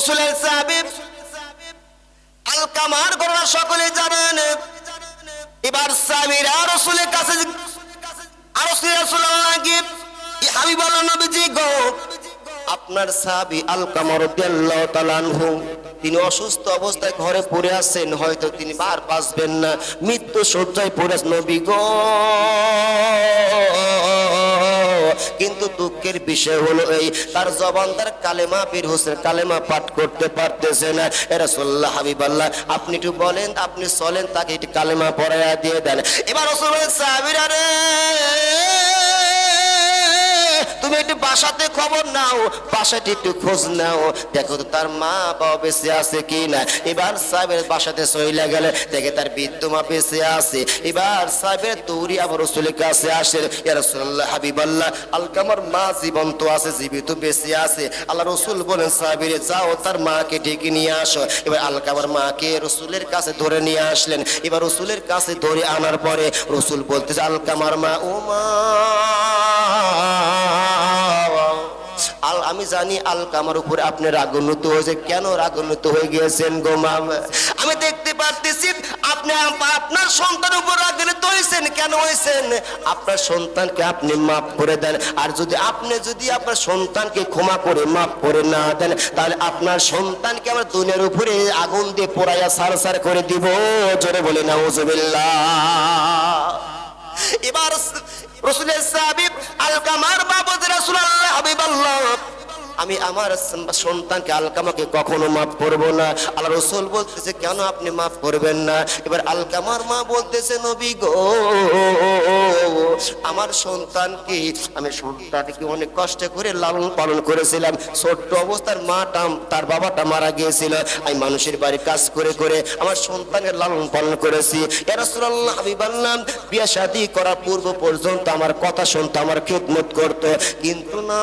রসুলের আলকামার সকলে জানেন। এবার রসুলের কাছে আপনার তিনি অসুস্থ অবস্থায় ঘরে পড়ে আছেন, হয়তো তিনি বার বাঁচবেন না। মৃত্যু শয্যায় পড়ে নবী গো। কিন্তু দুঃখের বিষয় হলো এই, তার জবানদার কালেমা বীর হোসেন কালেমা পাঠ করতে পারতেছে না। এরা সোল্লাহ হাবিবাল্লাহ, আপনি একটু বলেন, আপনি চলেন, তাকে একটু কালেমা পড়াইয়া দিয়ে দেন। এবার রসুল একটু বাসাতে খবর নাও বাসাতে একটু খোঁজ নাও। দেখো তো তার মা বাবা বেঁচে আছে কি না এবার সাহেবের বাসাতে সইলা গেলে দেখে তার বৃদ্ধ মা বেঁচে আছে। এবার সাহেবের দৌড়ি আবার রসুলের কাছে আসে। ইয়া রাসূলুল্লাহ, হাবিবাল্লাহ, আলকামার মা জীবন্ত আছে, জীবিত বেঁচে আছে। আল্লাহ রসুল বলেন, সাহেবের, যাও, তার মাকে ডেকে নিয়ে আসো। এবার আলকামার মাকে রসুলের কাছে ধরে নিয়ে আসলেন। এবার রসুলের কাছে ধরে আনার পরে রসুল বলতেছে, আলকামার মা, ও মা আমি জানি আলকামার উপরে আপনি রাগান্বিত হয়েছে। কেন রাগান্বিত হয়ে গিয়েছেন গো মাম আমি দেখতে পারতেছি, আপনি আপনার সন্তানের উপর রাগান্বিত হয়েছেন, কেন হয়েছেন? আপনার সন্তানকে আপনি মাফ করে দেন, আর যদি আপনি যদি আপনার সন্তানকে ক্ষমা করে মাফ করে না দেন, তাহলে আপনার সন্তানকে আমার দুনিয়ার উপরে আগুন দিয়ে পোড়াইয়া সার সার করে দিব। জোরে বলে না এবার রসুলের সাহাবিব আলকামার বাবদ হাবিবাল্লাহ। আমি আমার সন্তানকে আলকামাকে কখনো মাফ করব না। আল্লাহ রসুল বলতেছে, কেন আপনি মাফ করবেন না? এবার আলকামার মা বলতেছে, নবী গো আমার সন্তানকে আমি সন্তানকে অনেক কষ্ট করে লালন পালন করেছিলাম। ছোট্ট অবস্থার মাটা তার বাবাটা মারা গিয়েছিল। আমি মানুষের বাড়ি কাজ করে করে আমার সন্তানের লালন পালন করেছি। রাসূলুল্লাহ, আমি বললাম, বিয়ে শাদী করার পূর্ব পর্যন্ত আমার কথা শুনতো আমার খেদমত করতো। কিন্তু না।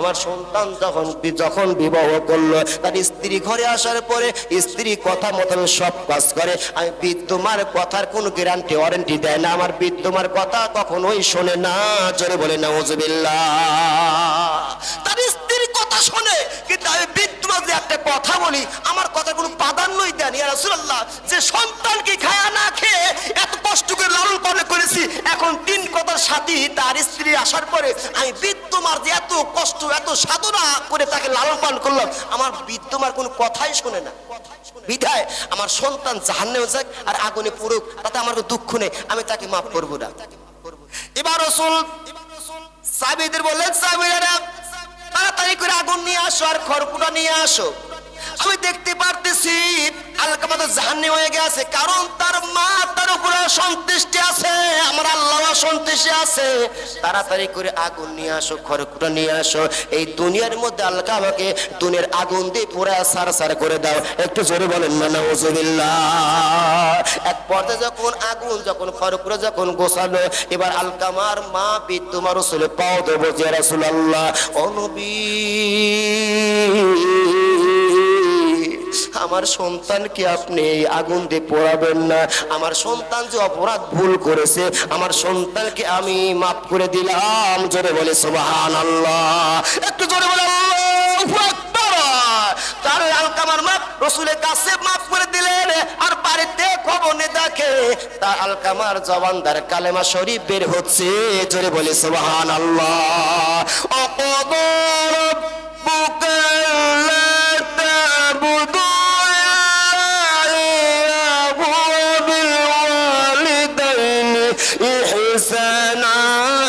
আমার সন্তান যখন যখন বিবাহ করল, তার স্ত্রী ঘরে আসার পরে স্ত্রী কথা মতন সব কাজ করে। আমি বিদ্যমার কথার কোনো গ্যারান্টি ওয়ারেন্টি দেয় না। আমার বিদ্যমার কথা কখনোই শোনে না। জোরে বলে না ওজবিল্লা তার স্ত্রীর কথা শোনে, কিন্তু আমি বিদ্যমান যে একটা কথা বলি, আমার কথা কোনো প্রাধান্যই দেন ইয়া রাসূলুল্লাহ, যে সন্তানকে খায়া না পালন এখন তিন কথার সাথী তার স্ত্রী আসার পরে আমি বিদ্যমার যে এত কষ্ট, এত সাধনা করে তাকে লালন পালন করলাম, আমার বিদ্যমার কোনো কথাই শোনে না। বিধায় আমার সন্তান জাহান্নে যাক আর আগুনে পুরুক তাতে আমার দুঃখ নেই, আমি তাকে মাফ করব না। এবার রসুল সাবিদের বললেন, সাবিরা, তাড়াতাড়ি করে আগুন নিয়ে আসো আর খড়কুটা নিয়ে আসো। আমি দেখতে পারতেছি আলকামা তো জাহান্নি হয়ে গেছে, কারণ তার মা তার উপরে সন্তুষ্টি আছে, আমার আল্লাহ সন্তুষ্টি আছে। তাড়াতাড়ি করে আগুন নিয়ে আসো, খড়কুটা নিয়ে আসো, এই দুনিয়ার মধ্যে আল্লাহ আমাকে দুনিয়ার আগুন দিয়ে পুরা সার সার করে দাও। একটু জোরে বলেন না নাউজুবিল্লাহ এক পর্যায়ে যখন আগুন, যখন খড়কুটা যখন গোছালো, এবার আলকামার মা বিদ্যুমার রসুলে পাও দেবো যে রাসূলুল্লাহ, ও নবী। আমার সন্তানকে আপনি এই আগুন দিয়ে পড়াবেন না। আমার সন্তান যে অপরাধ ভুল করেছে, আমার সন্তানকে আমি মাফ করে দিলাম। জোরে বলে সোবাহান আল্লাহ একটু জোরে বলে তার আলকামার মাপ রসুলের কাছে মাফ করে দিলেন। আর বাড়িতে খবনে দেখে তার আলকামার জবানদার কালেমা শরীফ বের হচ্ছে। জোরে বলে সোবাহান আল্লাহ অপদর বুকে سنا